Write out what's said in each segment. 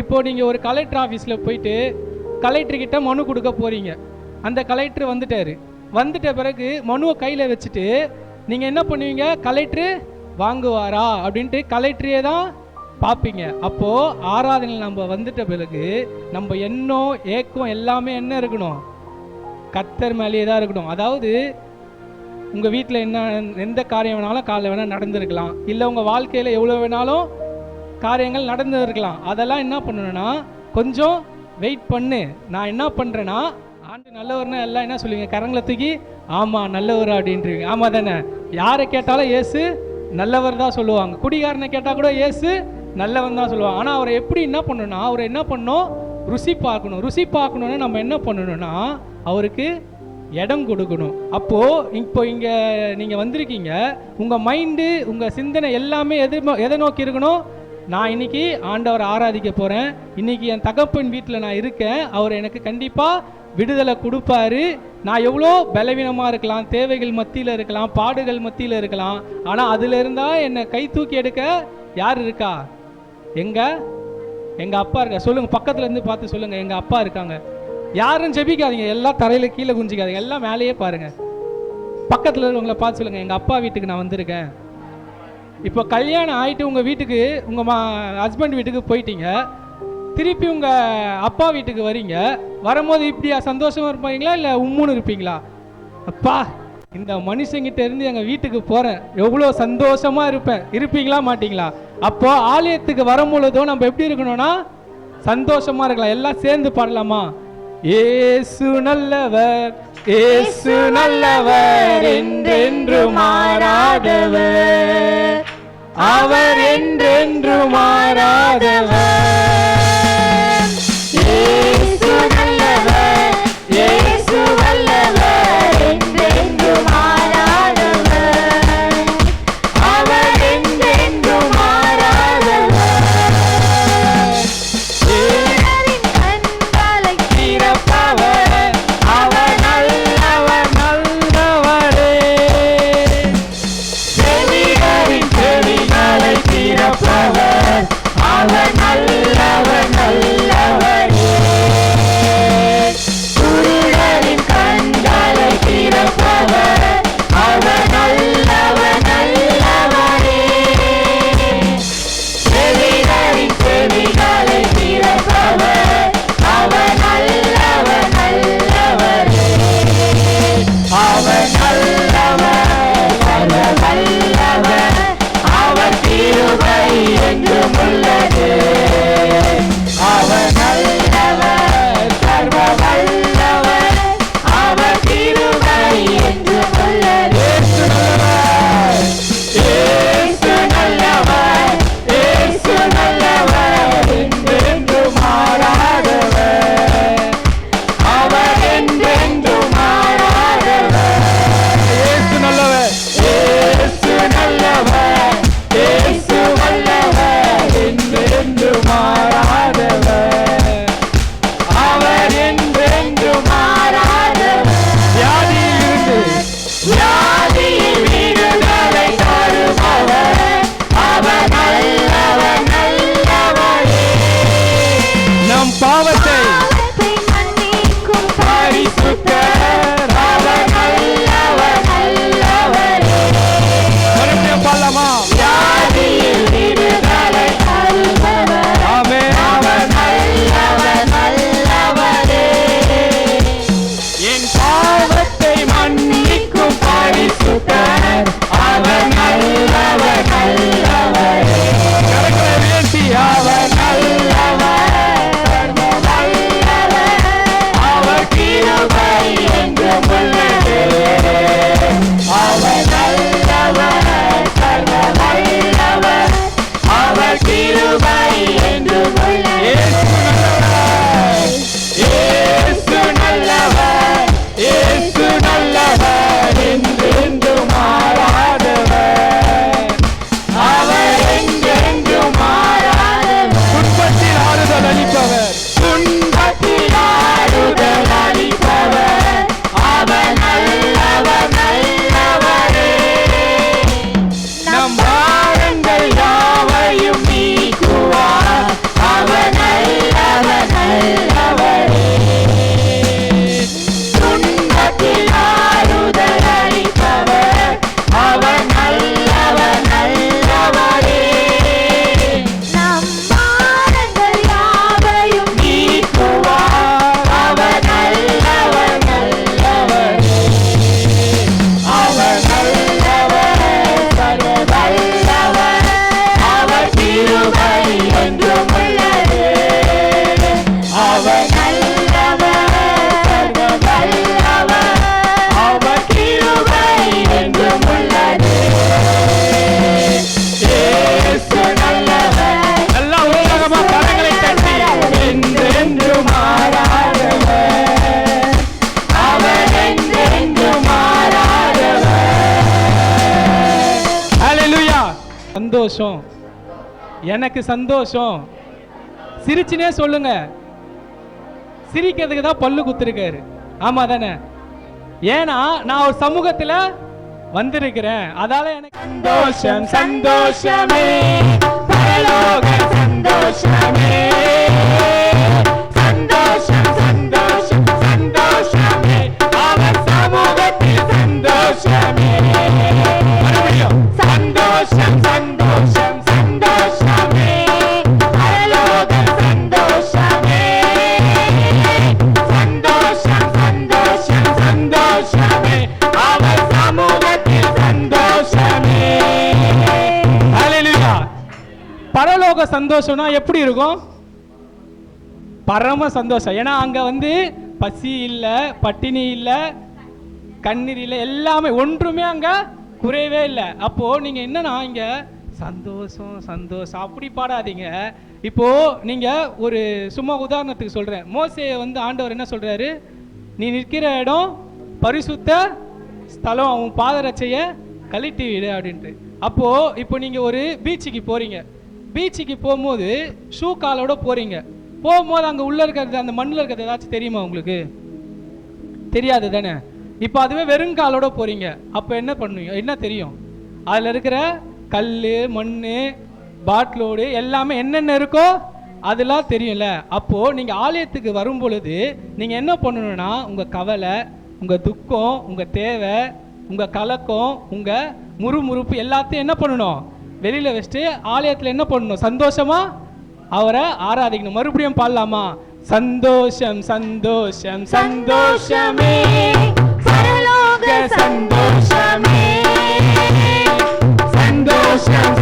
இப்போ நீங்கள் ஒரு கலெக்டர் ஆஃபீஸில் போயிட்டு கலெக்டர்கிட்ட மனு கொடுக்க போகிறீங்க அந்த கலெக்டர் வந்துட்டார். வந்துட்ட பிறகு மனுவை கையில் வச்சுட்டு நீங்கள் என்ன பண்ணுவீங்க? கலெக்டரு வாங்குவாரா? அப்படின்ட்டு கலெக்டரையே தான் பார்ப்பீங்க அப்போது ஆராதனையில் நம்ம வந்துட்ட பிறகு நம்ம எண்ணம் ஏக்கம் எல்லாமே என்ன இருக்கணும்? கத்தர் மேலேயே தான் இருக்கணும். அதாவது உங்கள் வீட்டில் என்ன எந்த காரியம் வேணாலும் காலைல வேணால் நடந்திருக்கலாம். இல்லை உங்கள் வாழ்க்கையில் எவ்வளோ வேணாலும் காரியங்கள் நடந்திருக்கலாம் அதெல்லாம் என்ன பண்ணணும்னா கொஞ்சம் வெயிட் பண்ணு. நான் என்ன பண்ணுறேன்னா ஆண்டு நல்லவர்னா எல்லாம் என்ன சொல்லுவீங்க? கரங்களை தூக்கி ஆமாம் நல்லவர் அப்படின்றீங்க. ஆமாம் தானே? யாரை கேட்டாலும் ஏசு நல்லவர் தான் சொல்லுவாங்க. குடிகாரனை கேட்டால் கூட ஏசு நல்லவன் தான் சொல்லுவாங்க. ஆனால் அவரை எப்படி என்ன பண்ணணும்னா அவரை என்ன பண்ணணும்? ருசி பார்க்கணும். ருசி பார்க்கணுன்னா நம்ம என்ன பண்ணணும்னா அவருக்கு இடம் கொடுக்கணும். அப்போது இப்போ இங்கே நீங்கள் வந்திருக்கீங்க. உங்கள் மைண்டு உங்கள் சிந்தனை எல்லாமே எது எதை நோக்கி இருக்கணும்? நான் இன்னைக்கு ஆண்டவரை ஆராதிக்க போகிறேன் இன்னைக்கு என் தகப்பன் வீட்டில் நான் இருக்கேன். அவர் எனக்கு கண்டிப்பாக விடுதலை கொடுப்பாரு. நான் எவ்வளோ பலவீனமாக இருக்கலாம் தேவைகள் மத்தியில் இருக்கலாம் பாடுகள் மத்தியில் இருக்கலாம். ஆனால் அதில் இருந்தால் என்னை கை தூக்கி எடுக்க யார் இருக்கா? எங்க? எங்கள் அப்பா இருக்கா? சொல்லுங்கள் பக்கத்துலேருந்து பார்த்து சொல்லுங்கள் எங்கள் அப்பா இருக்காங்க. யாரும் ஜெபிக்காதீங்க எல்லாம் தரையில் கீழே குஞ்சிக்காதீங்க எல்லாம் மேலேயே பாருங்கள் பக்கத்தில் இருக்கவங்கள பார்த்து சொல்லுங்கள் எங்கள் அப்பா வீட்டுக்கு நான் வந்திருக்கேன். இப்போ கல்யாணம் ஆயிட்டு உங்க வீட்டுக்கு உங்க மா ஹஸ்பண்ட் வீட்டுக்கு போயிட்டீங்க. திருப்பி உங்க அப்பா வீட்டுக்கு வரீங்க. வரும்போது இப்படியா சந்தோஷமா இருப்பீங்களா இல்ல உம்முன்னு இருப்பீங்களா? அப்பா இந்த மனுஷங்கிட்ட இருந்து எங்க வீட்டுக்கு போறேன். எவ்வளோ சந்தோஷமா இருப்பேன். இருப்பீங்களா மாட்டீங்களா? அப்போ ஆலயத்துக்கு வரும் பொழுதும் நம்ம எப்படி இருக்கணும்னா சந்தோஷமா இருக்கலாம். எல்லாம் சேர்ந்து பாடலாமா? ஏசு நல்லவர் ஏசு நல்லவர் என்றென்று மாறாதவர். அவர் என்றென்று மாறாதவர். சந்தோஷம். எனக்கு சந்தோஷம். சிரிச்சுனே சொல்லுங்க. சிரிக்கிறதுக்கு தான் பல்லு குத்துருக்காரு. ஆமா தானே? ஏன்னா நான் ஒரு சமூகத்துல வந்திருக்கிறேன். அதால எனக்கு சந்தோஷம் சந்தோஷமே. சந்தோஷமே. சந்தோஷம்னா எப்படி இருக்கும்? பரம சந்தோஷம். ஏன்னா அங்க வந்து பசி இல்ல பட்டினி இல்ல கண்ணீர் இல்ல எல்லாமே ஒன்றுமே அங்க குறையவே இல்லை. அப்போ நீங்க என்னன்னா இங்க சந்தோஷம் சந்தோஷம் அப்படி பாடாதீங்க. இப்போ நீங்க ஒரு சும்மா உதாரணத்துக்கு சொல்றேன். மோசையை வந்து ஆண்டவர் என்ன சொல்றாரு? நீ நிற்கிற இடம் பரிசுத்த ஸ்தலம். அவன் பாதரட்சையை கழட்டி விடு அப்படின்ட்டு. அப்போ இப்போ நீங்க ஒரு பீச்சுக்கு போறீங்க. பீச்சுக்கு போகும்போது ஷூ காலோட போகிறீங்க போகும்போது அங்கே உள்ளே இருக்கிறது அந்த மண்ணில் இருக்கிறது ஏதாச்சும் தெரியுமா உங்களுக்கு? தெரியாது தானே? இப்போ அதுவே வெறும் காலோட போகிறீங்க அப்போ என்ன பண்ணுவீங்க? என்ன தெரியும்? அதில் இருக்கிற கல் மண் பாட்டிலோடு எல்லாமே என்னென்ன இருக்கோ அதெல்லாம் தெரியும்ல. அப்போது நீங்கள் ஆலயத்துக்கு வரும் பொழுது நீங்கள் என்ன பண்ணணும்னா உங்கள் கவலை உங்கள் துக்கம் உங்கள் தேவை உங்கள் கலக்கம் உங்கள் முறுமுறுப்பு எல்லாத்தையும் என்ன பண்ணணும்? வெளியில் வச்சுட்டு ஆலயத்தில் என்ன பண்ணணும்? சந்தோஷமா? அவரை ஆராதிக்கணும். மறுபடியும் பாடலாமா? சந்தோஷம் சந்தோஷம் சந்தோஷமே. சந்தோஷம். சந்தோஷம்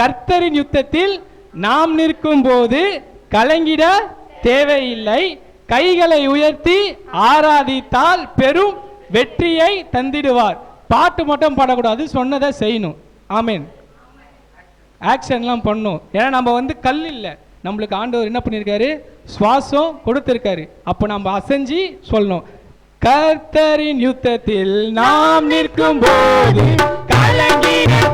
கர்த்தரின் யுத்தத்தில் நாம் நிற்கும் போது கலங்கிட தேவையில்லை. கைகளை உயர்த்தி ஆராதித்தால் பெரும் வெற்றியை தந்திடுவார். பாட்டு மட்டும் பாடக்கூடாது சொன்னதை செய்யணும். ஆமீன். ஆக்ஷன்லாம் பண்ணும். ஏன்னா நம்ம வந்து கல் இல்லை. நம்மளுக்கு ஆண்டவர் என்ன பண்ணியிருக்காரு? சுவாசம் கொடுத்துருக்காரு. அப்போ நம்ம அசைஞ்சு சொல்லணும். கர்த்தரின் யுத்தத்தில் நாம் நிற்கும் போது கலங்கிட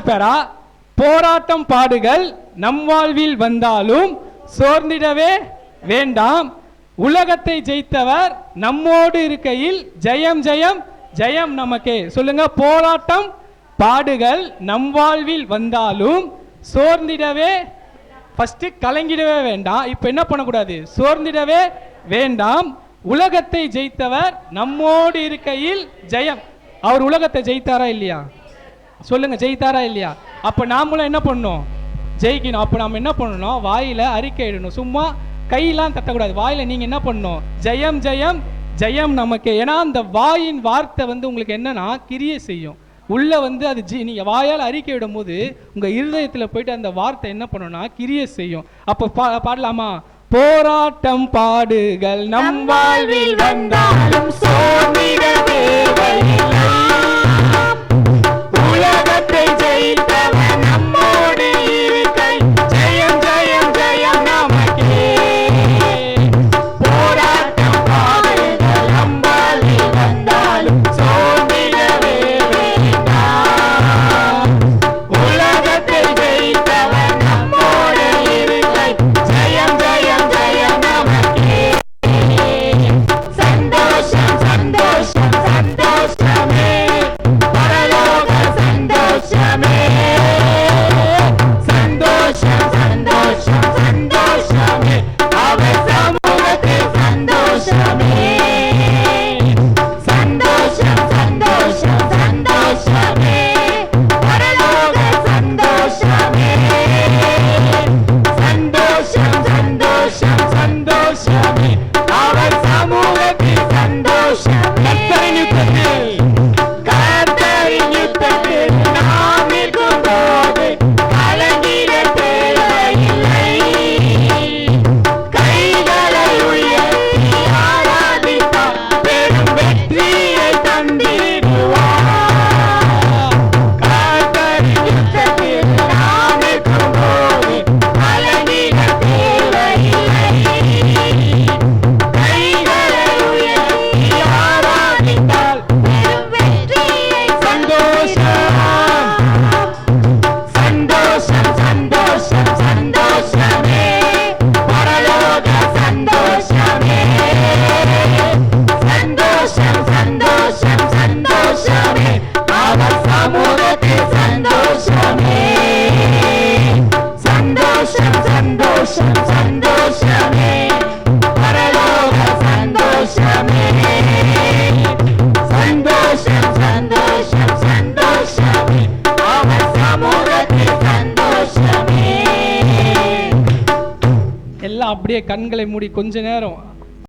ரெண்டாவது பேரா போராட்டம் பாடுகள் நம் வாழ்வில் வந்தாலும் சோர்ந்திடவே வேண்டாம். உலகத்தை ஜெயித்தவர் நம்மோடு இருக்கையில் ஜெயம் ஜெயம் ஜெயம் நமக்கே. சொல்லுங்க போராட்டம் பாடுகள் நம் வாழ்வில் வந்தாலும் சோர்ந்திடவே ஃபஸ்ட்டு கலங்கிடவே வேண்டாம். இப்போ என்ன பண்ணக்கூடாது? சோர்ந்திடவே வேண்டாம். உலகத்தை ஜெயித்தவர் நம்மோடு இருக்கையில் ஜெயம். அவர் உலகத்தை ஜெயித்தாரா இல்லையா? சொல்லுங்க ஜெயித்தாரா இல்லையா? அப்ப நாமளும் என்ன பண்ணணும்? ஜெயிக்கணும். அப்ப நாம என்ன பண்ணணும்? வாயில அறிக்கை இடணும். சும்மா கையெல்லாம் தட்டக்கூடாது. வாயில நீங்க என்ன பண்ணணும்? ஜெயம் ஜெயம் ஜெயம் நமக்கு. ஏன்னா அந்த வாயின் வார்த்தை வந்து உங்களுக்கு என்னன்னா கிரியை செய்யும். உள்ளே வந்து அது ஜி நீங்கள் வாயால் அறிக்கை விடும் போது உங்கள் இருதயத்தில் போயிட்டு அந்த வார்த்தை என்ன பண்ணும்னா கிரியை செய்யும். அப்போ பா பாடலாமா? போராட்டம் பாடுகள் நம் வாழ்வில் வந்தாலும் தேவையில்லை. அப்படியே கண்களை மூடி கொஞ்ச நேரம்